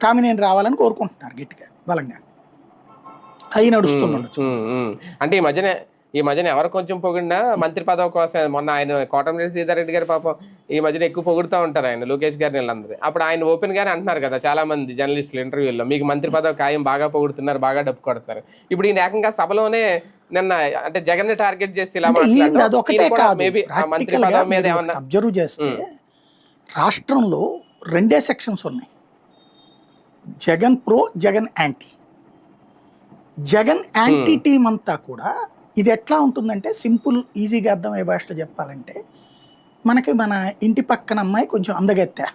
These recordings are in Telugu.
కామినేని రావాలని కోరుకుంటున్నారు గట్టిగా బలంగా. అవి నడుస్తుండొచ్చు. ఉమ్, ఉమ్. అంటే ఈ మధ్యన ఈ మధ్యన ఎవరు కొంచెం పొగిడినా మంత్రి పదవి కోసం మొన్న ఆయన కోటమిరెడ్డి సీతారెడ్డి గారి పాపం ఈ మధ్యన ఎక్కువ పొగుడుతూ ఉంటారు ఆయన లోకేష్ గారిని వీళ్ళందరూ. అప్పుడు ఆయన ఓపెన్ గానే అంటున్నారు కదా చాలా మంది జర్నలిస్టులు ఇంటర్వ్యూల్లో మీకు మంత్రి పదవి ఖాయం బాగా పొగుడుతున్నారు బాగా డబ్బు కొడుతున్నారు ఇప్పుడు ఈయన ఏకంగా సభలోనే నిన్న అంటే జగన్ని టార్గెట్ చేసి ఇలా మేబీ మంత్రి పదవి మీద ఏమన్నా అబ్జర్వ్ చేస్తే రాష్ట్రంలో రెండే సెక్షన్స్ ఉన్నాయి. Jagan pro Jagan anti. Jagan anti team అంతా కూడా ఇది ఎట్లా ఉంటుందంటే సింపుల్ ఈజీగా అర్థమయ్యే భాషలో చెప్పాలంటే మనకి మన ఇంటి పక్కన అమ్మాయి కొంచెం అందగెత్తా.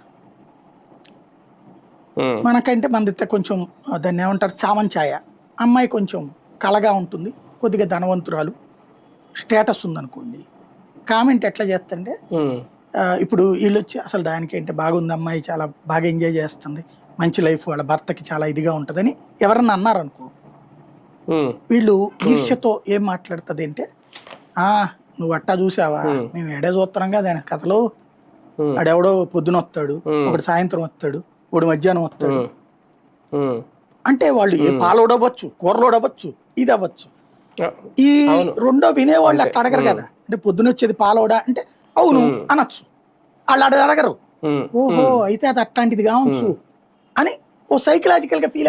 ఉమ్, మనకంటే మనదితే కొంచెం దాన్ని ఏమంటారు చామంచాయ. అమ్మాయి కొంచెం కళగా ఉంటుంది కొద్దిగా ధనవంతురాలు స్టేటస్ ఉందనుకోండి. కామెంట్ ఎట్లా చేస్తుంటే ఆ, ఇప్పుడు వీళ్ళు వచ్చి అసలు దానికి ఏంటి బాగుంది అమ్మాయి చాలా బాగా ఎంజాయ్ చేస్తుంది మంచి లైఫ్ వాళ్ళ భర్తకి చాలా ఇదిగా ఉంటుందని ఎవరన్నా అన్నారనుకో వీళ్ళు ఈర్ష్యతో ఏం మాట్లాడుతుంది అంటే ఆ నువ్వు అట్టా చూసావా? మేము ఎడే చూస్తున్నాం కదా ఆయన కథలో. ఆడెవడో పొద్దున వస్తాడు. ఒకటి సాయంత్రం వస్తాడు ఒకటి మధ్యాహ్నం వస్తాడు. అంటే వాళ్ళు ఏ పాలోడవచ్చు కూరలోడు అవ్వచ్చు ఇది అవ్వచ్చు ఈ. రెండో వినేవాళ్ళు అట్లా అడగరు కదా. అంటే పొద్దున వచ్చేది పాలోడా? అంటే అవును అనొచ్చు. వాళ్ళు అడ అడగరు. ఓహో అయితే అది అట్లాంటిది కావచ్చు అని ఓ సైకలాజికల్ గా ఫీల్